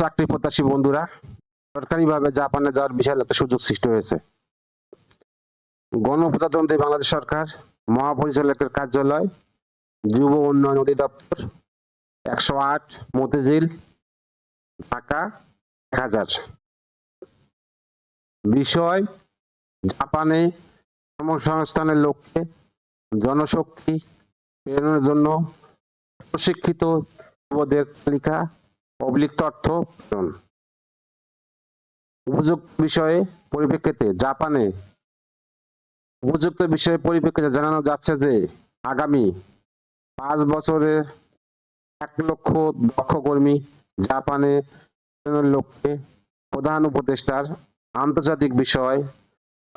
চাকরি প্রত্যাশী বন্ধুরা, সরকারিভাবে জাপানে যাওয়ার বিশাল একটা সুযোগ সৃষ্টি হয়েছে। গণপ্রজাতন্ত্রী বাংলাদেশ সরকার, মহাপরিচালকের কার্যালয়, যুব উন্নয়ন অধিদপ্তর, একশো আট মতিঝিল, ঢাকা এক হাজার। বিষয়, জাপানে কর্মসংস্থানের লক্ষ্যে জনশক্তি প্রেরণের জন্য প্রশিক্ষিত যুবদের তালিকা পাবলিক তথ্য প্রেরণ। উপযুক্ত বিষয়ে পরিপ্রেক্ষিতে জাপানে উপযুক্ত বিষয়ে পরিপ্রেক্ষিতে জানানো যাচ্ছে যে, আগামী পাঁচ বছরে এক লক্ষ দক্ষ কর্মী জাপানে লক্ষ্যে প্রধান উপদেষ্টার আন্তর্জাতিক বিষয়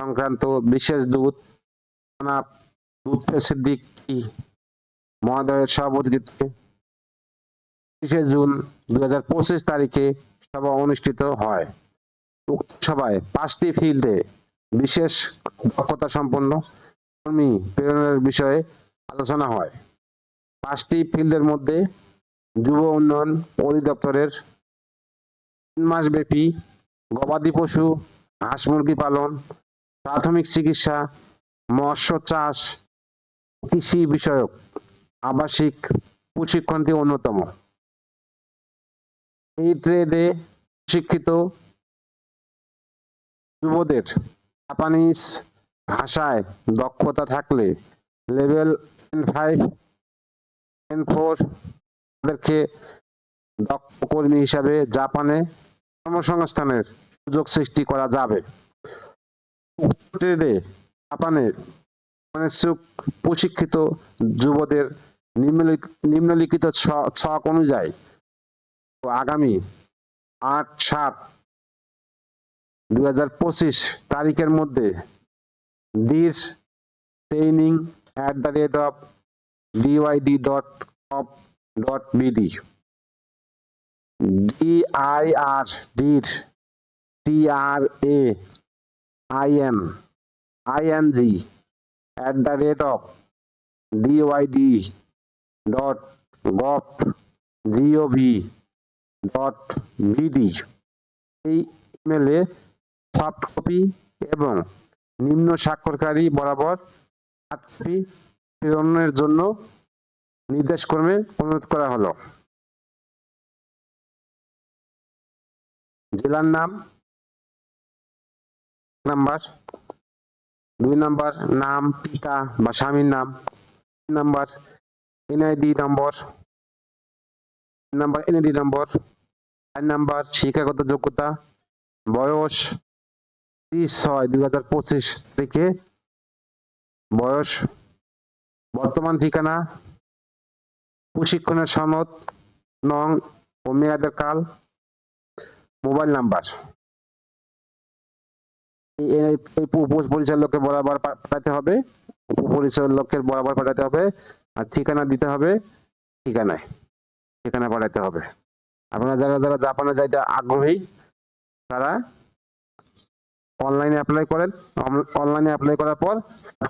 সংক্রান্ত বিশেষ দূত সিদ্দিকী মহোদয়ের সভাপতিত্বে তিরিশে জুন দুই হাজার পঁচিশ তারিখে সভা অনুষ্ঠিত হয়। উক্ত সভায় পাঁচটি ফিল্ডে বিশেষ দক্ষতা সম্পন্ন কর্মী প্রেরণের বিষয়ে আলোচনা হয়। পাঁচটি ফিল্ডের মধ্যে যুব উন্নয়ন অধিদপ্তরের তিন মাস ব্যাপী গবাদি পশু, হাঁস মুরগি পালন, প্রাথমিক চিকিৎসা, মৎস্য চাষ, কৃষি বিষয়ক, আবাসিক, প্রশিক্ষণটি অন্যতম। এই ট্রেডে শিক্ষিত যুবদের জাপানিজ ভাষায় দক্ষতা থাকলে লেভেল ফাইভ এন ফোর তাদেরকে দক্ষ কর্মী হিসাবে জাপানে কর্মসংস্থানের সুযোগ সৃষ্টি করা যাবে। ট্রেডে জাপানে প্রশিক্ষিত যুবদের নিম্নলিখ- নিম্নলিখিত ছক অনুযায়ী আগামী আট সাত পঁচিশ তারিখের মধ্যে dir training at the rate of DYD dot gov dot BD. DIR dir TR A IN ING at the rate of DYD dot gov GOV dot BD এই ইমেলে সফট কপি এবং নিম্ন স্বাক্ষরকারী বরাবর হার্ড কপি প্রেরণের জন্য নির্দেশক্রমে অনুরোধ করা হলো। জেলার নাম, নাম্বার, দুই নাম্বার, নাম, পিতা বা স্বামীর নাম, তিন number, NID number number NID number, চার নাম্বার শিক্ষাগত যোগ্যতা, বয়স তিরিশ ছয়, দুই হাজার পঁচিশ থেকে বয়স বর্তমান ঠিকানা, প্রশিক্ষণের সনদ, নং ও মেয়াদের কাল, মোবাইল নাম্বার। এই- পরিচালককে বরাবর পাঠাতে হবে। উপ উপপরিচালকের বরাবর পাঠাতে হবে। আর ঠিকানা দিতে হবে ঠিকানায়। ঠিকানা পাঠাতে হবে। আপনারা যারা যারা জাপানে যাইতে আগ্রহী, তারা অনলাইনে অ্যাপ্লাই করেন। অনলাইনে অ্যাপ্লাই করার পর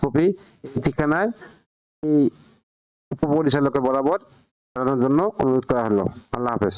কপি এই ঠিকানায় এই উপপরিচালকের বরাবর জন্য অনুরোধ করা হলো। আল্লাহ হাফেজ।